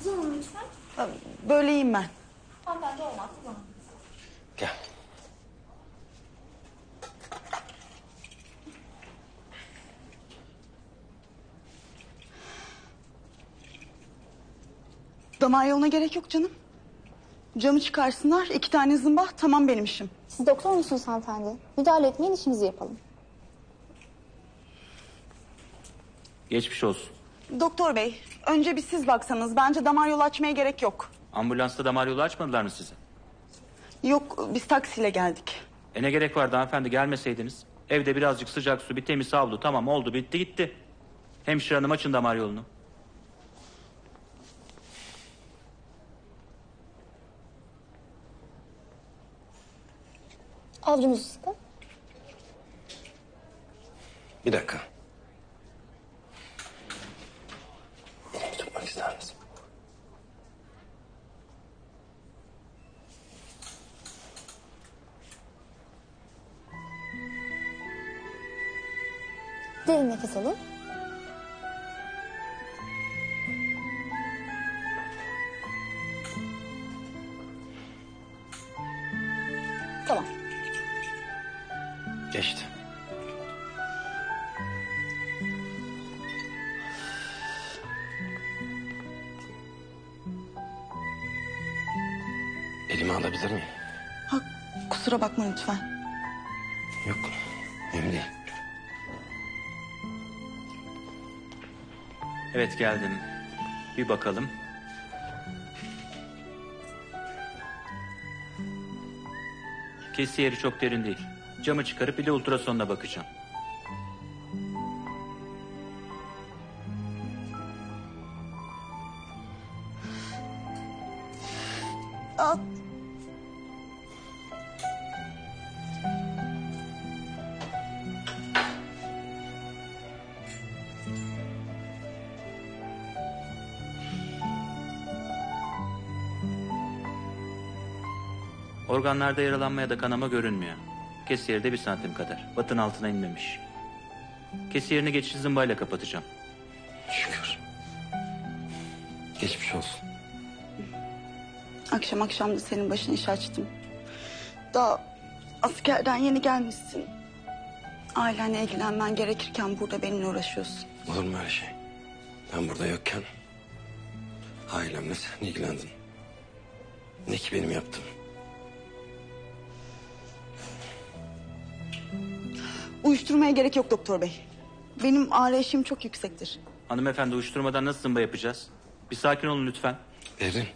Uzanın lütfen. Ha, Böyle iyiyim ben. Hanımefendi olmaz. Uzanın. Gel. Damar yoluna gerek yok canım. Camı çıkarsınlar, iki tane zımba, tamam benim işim. Siz doktor musunuz hanımefendi? Müdahale etmeyin işimizi yapalım. Geçmiş olsun. Doktor bey, önce bir siz baksanız. Bence damar yolu açmaya gerek yok. Ambulansta damar yolu açmadılar mı size? Yok, biz taksiyle geldik. E ne gerek vardı hanımefendi gelmeseydiniz? Evde birazcık sıcak su, bir temiz havlu. Tamam oldu bitti gitti. Hemşire hanım açın damar yolunu. Avcunuzu sıkın. Bir dakika. Elimi tutmak ister misin? Derin nefes alın. Tamam. Geçti. Elimi alabilir miyim? Ha, kusura bakma lütfen. Yok. Mühim değil. Evet geldim. Bir bakalım. Kesi yeri çok derin değil. Camı çıkarıp bir de ultrasonla bakacağım. Aa, Organlarda yaralanma ya da kanama görünmüyor. Kesi yeri de bir santim kadar. Batın altına inmemiş. Kesi yerini geçici zımbayla kapatacağım. Şükür. Geçmiş olsun. Akşam akşam da senin başına iş açtım. Daha askerden yeni gelmişsin. Ailenle ilgilenmen gerekirken burada benimle uğraşıyorsun. Olur mu öyle şey? Ben burada yokken ailemle sen ilgilendin. Ne ki benim yaptığım? Uyuşturmaya gerek yok doktor bey. Benim ağrı eşiğim çok yüksektir. Hanımefendi uyuşturmadan nasıl zımba yapacağız? Bir sakin olun lütfen. Berin